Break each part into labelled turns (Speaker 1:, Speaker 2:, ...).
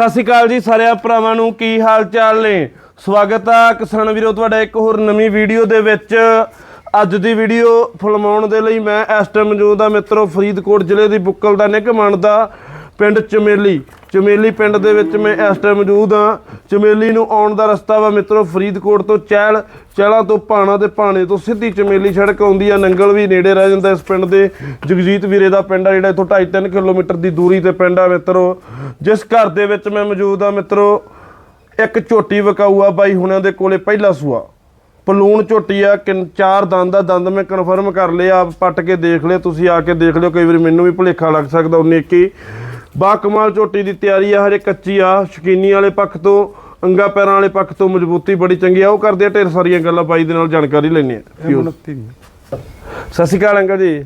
Speaker 1: ਸਤਿ ਸ਼੍ਰੀ ਅਕਾਲ ਜੀ ਸਾਰਿਆਂ ਭਰਾਵਾਂ ਨੂੰ, ਕੀ ਹਾਲ ਚਾਲ ਨੇ? ਸਵਾਗਤ ਆ ਕਿਸਾਨ ਵੀਰੋ, ਤੁਹਾਡਾ ਇੱਕ ਹੋਰ ਨਵੀਂ ਵੀਡੀਓ ਦੇ ਵਿੱਚ। ਅੱਜ ਦੀ ਵੀਡੀਓ ਫਿਲਮਾਉਣ ਦੇ ਲਈ ਮੈਂ ਇਸ ਟਾਈਮ ਮੌਜੂਦ ਆ ਮਿੱਤਰੋ, ਫਰੀਦਕੋਟ ਜ਼ਿਲ੍ਹੇ ਦੀ ਬੁੱਕਲ ਦਾ ਨਿੱਘ ਮੰਨਦਾ, ਪਿੰਡ ਚਮੇਲੀ। ਚਮੇਲੀ ਪਿੰਡ ਦੇ ਵਿੱਚ ਮੈਂ ਇਸ ਟਾਈਮ ਮੌਜੂਦ ਹਾਂ। ਚਮੇਲੀ ਨੂੰ ਆਉਣ ਦਾ ਰਸਤਾ ਵਾ ਮਿੱਤਰੋ, ਫਰੀਦਕੋਟ ਤੋਂ ਚਹਿਲ, ਚਹਿਲਾਂ ਤੋਂ ਭਾਣਾ ਤੇ ਭਾਣੇ ਤੋਂ ਸਿੱਧੀ ਚਮੇਲੀ ਸੜਕ ਆਉਂਦੀ ਆ। ਨੰਗਲ ਵੀ ਨੇੜੇ ਰਹਿ ਜਾਂਦਾ ਇਸ ਪਿੰਡ ਦੇ। ਜਗਜੀਤ ਵੀਰੇ ਦਾ ਪਿੰਡ ਆ, ਜਿਹੜਾ ਇੱਥੋਂ 2.5 ਕਿਲੋਮੀਟਰ ਦੀ ਦੂਰੀ ਤੇ ਪਿੰਡ ਆ ਮਿੱਤਰੋ। ਜਿਸ ਘਰ ਦੇ ਵਿੱਚ ਮੈਂ ਮੌਜੂਦ ਆ ਮਿੱਤਰੋ, ਇੱਕ ਝੋਟੀ ਵਿਕਾਊ ਆ ਬਾਈ ਹੁਣਾਂ ਦੇ ਕੋਲੇ ਪਹਿਲਾ ਸੂਆ। ਪਲੂਣ ਝੋਟੀ ਆ ਕਿ ਚਾਰ ਦੰਦ ਆ, ਦੰਦ ਮੈਂ ਕਨਫਰਮ ਕਰ ਲਿਆ ਪੱਟ ਕੇ ਦੇਖ ਲਿਆ ਤੁਸੀਂ ਆ ਕੇ ਦੇਖ ਲਿਓ, ਕਈ ਵਾਰੀ ਮੈਨੂੰ ਵੀ ਭੁਲੇਖਾ ਲੱਗ ਸਕਦਾ ਉਹਨੇ ਕੀ ਬਾ ਕਮਾਲ ਝੋਟੀ ਦੀ ਤਿਆਰੀ ਆ ਹਜੇ ਕੱਚੀ ਆ। ਸ਼ਕੀਨੀ ਵਾਲੇ ਪੱਖ ਤੋਂ ਅੰਗਾ ਪੈਰਾਂ ਵਾਲੇ ਪੱਖ ਤੋਂ ਮਜ਼ਬੂਤੀ ਬੜੀ ਚੰਗੀ ਆ। ਉਹ ਕਰਦੇ ਆ ਢੇਰ ਸਾਰੀਆਂ ਗੱਲਾਂ ਬਾਈ ਦੇ ਨਾਲ ਜਾਣਕਾਰੀ ਲੈਣੇ ਆ।
Speaker 2: ਇਹ 29 ਦੀ
Speaker 1: ਸਤਿ ਸ਼੍ਰੀ ਅਕਾਲ ਅੰਕਲ ਜੀ।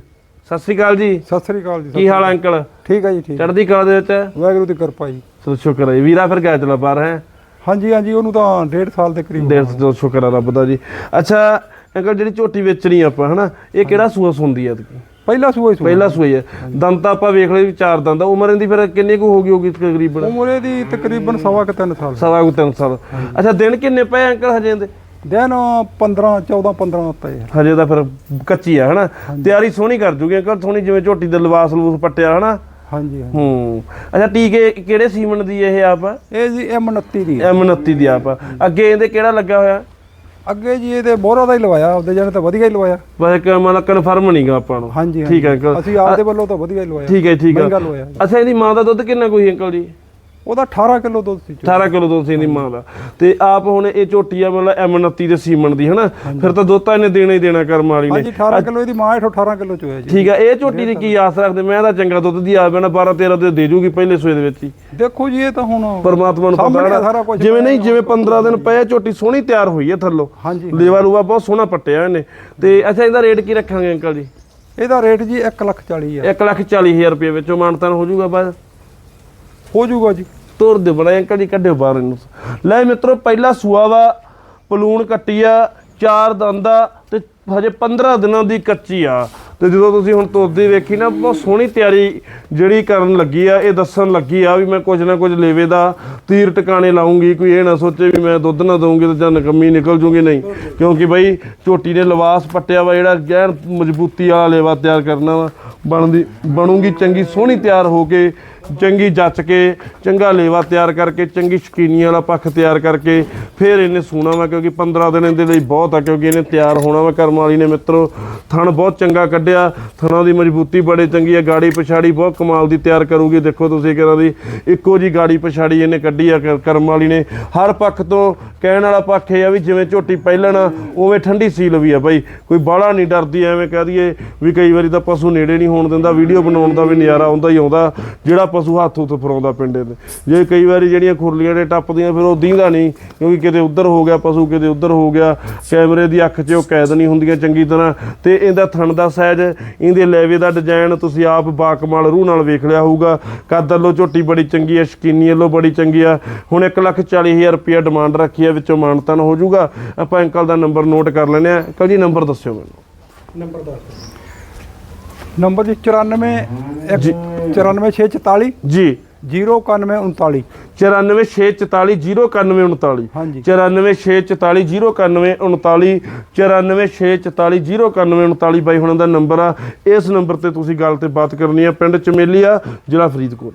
Speaker 1: ਸਤਿ ਸ਼੍ਰੀ ਅਕਾਲ ਜੀ।
Speaker 2: ਸਤਿ ਸ੍ਰੀ ਅਕਾਲ ਜੀ
Speaker 1: ਕੀ ਹਾਲ ਆ ਅੰਕਲ।
Speaker 2: ਠੀਕ ਹੈ ਜੀ ਠੀਕ
Speaker 1: ਚੜ੍ਹਦੀ ਕਲਾ ਦੇ ਵਿੱਚ
Speaker 2: ਵਾਹਿਗੁਰੂ ਦੀ ਕਿਰਪਾ ਜੀ।
Speaker 1: ਸੋ ਸ਼ੁਕਰ ਹੈ ਵੀਰਾ ਫਿਰ ਗਿਆ ਚਲਾ ਬਾਹਰ ਹੈ।
Speaker 2: ਹਾਂਜੀ ਹਾਂਜੀ ਉਹਨੂੰ ਤਾਂ ਡੇਢ ਸਾਲ ਦੇ ਕਰੀਬ
Speaker 1: ਦੇਰ ਤੋਂ ਸ਼ੁਕਰ ਆ ਰੱਬ ਦਾ ਜੀ। ਅੱਛਾ ਅੰਕਲ ਜਿਹੜੀ ਝੋਟੀ ਵੇਚਣੀ ਆਪਾਂ ਹਨਾ ਇਹ ਕਿਹੜਾ ਸੂਆ ਸੁੰਦੀ ਆ ਤੁਸੀਂ?
Speaker 2: ਪਹਿਲਾ ਸੂਆ ਹੀ ਸੂਆ।
Speaker 1: ਪਹਿਲਾ ਸੂਈ ਹੈ ਦੰਦ ਤਾਂ ਆਪਾਂ ਵੇਖ ਲਈ ਵੀ ਚਾਰ ਦੰਦ ਆ। ਉਮਰ ਇਹਦੀ ਫਿਰ ਕਿੰਨੀ ਕੁ ਹੋ ਗਈ ਹੋਗੀ ਤਕਰੀਬਨ?
Speaker 2: ਉਮਰ ਇਹਦੀ ਤਕਰੀਬਨ ਸਵਾ ਕੁ ਤਿੰਨ ਸਾਲ।
Speaker 1: ਸਵਾ ਕੁ ਤਿੰਨ ਸਾਲ। ਅੱਛਾ ਦਿਨ ਕਿੰਨੇ ਪਏ ਅੰਕਲ ਹਜੇ ਦੇ
Speaker 2: ਦਿਨ 15 14 15 ਪਏ ਆ।
Speaker 1: ਹਜੇ ਤਾਂ ਫਿਰ ਕੱਚੀ ਆ ਹਨਾ? ਤਿਆਰੀ ਸੋਹਣੀ ਕਰ ਜੂਗੀ ਅੰਕਲ ਸੋਹਣੀ ਜਿਵੇਂ ਝੋਟੀ ਦੇ ਲਿਬਾਸ ਲੂਸ ਪੱਟਿਆ ਹਨਾ?
Speaker 2: ਹਾਂਜੀ ਹਾਂਜੀ।
Speaker 1: ਹੂੰ। ਅੱਛਾ ਟੀਕੇ ਕਿਹੜੇ ਸੀਮਨ ਦੀ ਇਹ ਆਪ
Speaker 2: ਇਹ ਜੀ M29 ਦੀ ਹੈ।
Speaker 1: M29 ਦੀ ਆਪ ਅੱਗੇ ਇਹਦੇ ਕਿਹੜਾ ਲੱਗਾ ਹੋਇਆ?
Speaker 2: ਅੱਗੇ ਜੀ ਇਹਦੇ ਬੋਰਾ ਦਾ ਹੀ ਲਵਾਇਆ ਆਪਦੇ ਜਾਨੇ ਤਾਂ ਵਧੀਆ ਹੀ ਲਵਾਇਆ।
Speaker 1: ਵੈਸੇ ਕਿ ਮਨ ਕਨਫਰਮ ਨਹੀਂਗਾ ਆਪਾਂ ਨੂੰ।
Speaker 2: ਹਾਂਜੀ
Speaker 1: ਠੀਕ ਹੈ ਅੰਕਲ।
Speaker 2: ਅਸੀਂ ਆਪਦੇ ਵੱਲੋਂ ਤਾਂ ਵਧੀਆ ਹੀ ਲਵਾਇਆ।
Speaker 1: ਠੀਕ ਹੈ ਠੀਕ ਹੈ। ਅੱਛਾ ਇਹਦੀ ਮਾਂ ਦਾ ਦੁੱਧ ਕਿੰਨਾ ਕੋਈ ਅੰਕਲ ਜੀ?
Speaker 2: ਉਹਦਾ 18 ਕਿਲੋ ਦੁੱਧ ਸੀ
Speaker 1: 18 ਕਿਲੋ ਦੁੱਧ ਸੀ ਇਹਦੀ ਮਾਂ ਦਾ। ਤੇ ਆਪ ਹੁਣ ਇਹ ਝੋਟੀ ਆ ਮਤਲਬ M29 ਦੇ ਸੀਮਨ ਦੀ ਹਨਾ? ਫਿਰ ਤਾਂ ਦੁੱਧ ਤਾਂ ਇਹਨੇ ਦੇਣਾ ਹੀ ਦੇਣਾ ਕਰਮ ਵਾਲੀ ਨੇ।
Speaker 2: ਹਾਂਜੀ 18 ਕਿਲੋ ਇਹਦੀ ਮਾਂ ਹੇਠੋਂ 18 ਕਿਲੋ ਚ ਹੋਇਆ ਜੀ।
Speaker 1: ਠੀਕ ਆ ਇਹ ਝੋਟੀ ਦੀ ਕੀ ਆਸ ਰੱਖਦੇ? ਮੈਂ ਤਾਂ ਚੰਗਾ ਦੁੱਧ ਦੀ ਆ ਬਣਾ 12 13 ਦੇ ਦੇ ਜੂਗੀ ਪਹਿਲੇ ਸੂਏ ਦੇ ਵਿੱਚ ਹੀ।
Speaker 2: ਦੇਖੋ ਜੀ ਇਹ ਤਾਂ ਹੁਣ
Speaker 1: ਪਰਮਾਤਮਾ ਨੂੰ ਪਤਾ ਜਿਵੇਂ ਨਹੀਂ ਜਿਵੇਂ 15 ਦਿਨ ਪਏ ਝੋਟੀ ਸੋਹਣੀ ਤਿਆਰ ਹੋਈ ਹੈ ਥੱਲੋਂ।
Speaker 2: ਹਾਂਜੀ
Speaker 1: ਲੇਵਾ ਲੂਆ ਬਹੁਤ ਸੋਹਣਾ ਪੱਟਿਆ ਇਹਨੇ। ਤੇ ਅੱਛਾ ਇਹਦਾ ਰੇਟ ਕੀ ਰੱਖਾਂਗੇ ਅੰਕਲ ਜੀ?
Speaker 2: ਇਹਦਾ ਰੇਟ ਜੀ 1 ਲੱਖ 40 ਆ
Speaker 1: 1 ਲੱਖ 40 ਹਜ਼ਾਰ ਰੁਪਏ ਵਿੱਚੋਂ ਮਾਨਤਾਨ ਹੋ ਜਾਊਗਾ ਬਸ।
Speaker 2: ਹੋ ਜਾਊਗਾ ਜੀ।
Speaker 1: ਤੋਰ ਦੇ ਬੜਾ ਅੰਕਲ ਜੀ ਕੱਢਿਓ ਬਾਹਰ ਇਹਨੂੰ। ਲੈ ਮਿੱਤਰੋ, ਪਹਿਲਾ ਸੂਆ ਵਾ ਪਲੂਣ ਕੱਟੀ ਆ, ਚਾਰ ਦੰਦਾ ਤੇ ਹਜੇ 15 ਦਿਨਾਂ ਦੀ ਕੱਚੀ ਆ। ਤੇ ਜਦੋਂ ਤੁਸੀਂ ਹੁਣ ਤੁਰਦੀ ਵੇਖੀ ਨਾ, ਬਹੁਤ ਸੋਹਣੀ ਤਿਆਰੀ ਜਿਹੜੀ ਕਰਨ ਲੱਗੀ ਆ, ਇਹ ਦੱਸਣ ਲੱਗੀ ਆ ਵੀ ਮੈਂ ਕੁਝ ਨਾ ਕੁਝ ਲੇਵੇ ਦਾ ਤੀਰ ਟਿਕਾਣੇ ਲਾਉਂਗੀ, ਕੋਈ ਇਹ ਨਾ ਸੋਚੇ ਵੀ ਮੈਂ ਦੁੱਧ ਨਾ ਦਊਂਗੀ ਤੇ ਜਾਂ ਨਕਮੀ ਨਿਕਲ ਜੂਗੀ ਨਹੀਂ। ਕਿਉਂਕਿ ਬਈ ਝੋਟੀ ਨੇ ਲਿਬਾਸ ਪੱਟਿਆ ਵਾ, ਜਿਹੜਾ ਗੈਰ ਮਜ਼ਬੂਤੀ ਵਾਲਾ ਲੇਵਾ ਤਿਆਰ ਕਰਨਾ ਵਾ, ਬਣਦੀ, ਬਣੂਗੀ ਚੰਗੀ ਸੋਹਣੀ ਤਿਆਰ ਹੋ ਕੇ, ਚੰਗੀ ਜੱਚ ਕੇ, ਚੰਗਾ ਲੇਵਾ ਤਿਆਰ ਕਰਕੇ, ਚੰਗੀ ਸ਼ਕੀਨੀ ਵਾਲਾ ਪੱਖ ਤਿਆਰ ਕਰਕੇ, ਫਿਰ ਇਹਨੇ ਸੂਣਾ ਵਾ, ਕਿਉਂਕਿ 15 ਦਿਨ ਇਹਦੇ ਲਈ ਬਹੁਤ ਆ, ਕਿਉਂਕਿ ਇਹਨੇ ਤਿਆਰ ਹੋਣਾ ਵਾ ਕਰਮ ਵਾਲੀ ਨੇ ਮਿੱਤਰੋ। ਥਣ ਬਹੁਤ ਚੰਗਾ ਕੱਢਿਆ। ਥਣਾਂ ਦੀ ਮਜ਼ਬੂਤੀ ਬੜੀ ਚੰਗੀ ਹੈ ਗਾੜੀ ਪਛਾੜੀ ਬਹੁਤ ਕਮਾਲ ਦੀ ਤਿਆਰ ਕਰੂਗੀ। ਦੇਖੋ ਤੁਸੀਂ ਕਿਹਨਾਂ ਦੀ ਇੱਕੋ ਜੀ ਗਾੜੀ ਪਛਾੜੀ ਇਹਨੇ ਕੱਢੀ ਆ ਕਰਮ ਵਾਲੀ ਨੇ। ਹਰ ਪੱਖ ਤੋਂ ਕਹਿਣ ਵਾਲਾ ਪੱਖ ਇਹ ਆ ਵੀ ਜਿਵੇਂ ਝੋਟੀ ਪਹਿਲਣ, ਉਵੇਂ ਠੰਡੀ ਸੀਲ ਵੀ ਆ ਬਾਈ। ਕੋਈ ਬਾਹਲਾ ਨਹੀਂ ਡਰਦੀ, ਐਵੇਂ ਕਹਿ ਦਈਏ ਵੀ ਕਈ ਵਾਰੀ ਤਾਂ ਪਸ਼ੂ ਨੇੜੇ ਨਹੀਂ ਹੋਣ ਦਿੰਦਾ। ਵੀਡੀਓ ਬਣਾਉਣ ਦਾ ਵੀ ਨਜ਼ਾਰਾ ਆਉਂਦਾ ਹੀ ਆਉਂਦਾ, ਜਿਹੜਾ ਪਸ਼ੂ ਹੱਥ ਉੱਤੇ ਫਰਾਉਂਦਾ ਪਿੰਡੇ ਤੇ। ਜੇ ਕਈ ਵਾਰੀ ਜਿਹੜੀਆਂ ਖੁਰਲੀਆਂ ਦੇ ਟੱਪਦੀਆਂ, ਫਿਰ ਉਹ ਦੀਂਦਾ ਨਹੀਂ, ਕਿਉਂਕਿ ਕਿਤੇ ਉੱਧਰ ਹੋ ਗਿਆ, ਪਸ਼ੂ ਕਿਤੇ ਉੱਧਰ ਹੋ ਗਿਆ। ਕੈਮਰੇ ਦੀ ਅੱਖ 'ਚ ਉਹ ਕੈਦ ਨਹੀਂ ਹੁੰਦੀਆਂ ਚੰਗੀ ਤਰ੍ਹਾਂ ਤੇ ਇਹਦਾ ਥਣ ਦਾ ਸਾਈਜ਼ ਇਹਦੇ ਲੈਵੇ ਦਾ ਡਿਜ਼ਾਈਨ ਤੁਸੀਂ ਆਪ ਬਾਕਮਾਲ ਰੂਹ ਨਾਲ ਵੇਖ ਲਿਆ ਹੋਊਗਾ। ਕੱਦ ਵੱਲੋਂ ਝੋਟੀ ਬੜੀ ਚੰਗੀ ਹੈ ਸ਼ਕੀਨੀ ਵੱਲੋਂ ਬੜੀ ਚੰਗੀ ਆ। ਹੁਣ 140000 ਰੁਪਇਆ ਡਿਮਾਂਡ ਰੱਖੀ ਹੈ ਵਿੱਚੋਂ ਮਾਨਤਨ ਹੋ ਜਾਊਗਾ। ਆਪਾਂ ਅੰਕਲ ਦਾ ਨੰਬਰ ਨੋਟ ਕਰ ਲੈਣੇ ਆ ਅੰਕਲ ਜੀ ਨੰਬਰ ਦੱਸਿਓ ਮੈਨੂੰ।
Speaker 2: ਨੰਬਰ ਦੱਸ ਨੰਬਰ ਜੀ 94 94644
Speaker 1: ਜੀ।
Speaker 2: 09139
Speaker 1: 9464409139
Speaker 2: ਹਾਂਜੀ।
Speaker 1: 9464409139 9464409139 ਬਾਈ ਹੁਣਾਂ ਦਾ ਨੰਬਰ ਆ। ਇਸ ਨੰਬਰ ਤੇ ਤੁਸੀਂ ਗੱਲ ਤੇ ਬਾਤ ਕਰਨੀ ਆ। ਪਿੰਡ ਚਮੇਲੀ ਆ ਜ਼ਿਲ੍ਹਾ ਫਰੀਦਕੋਟ।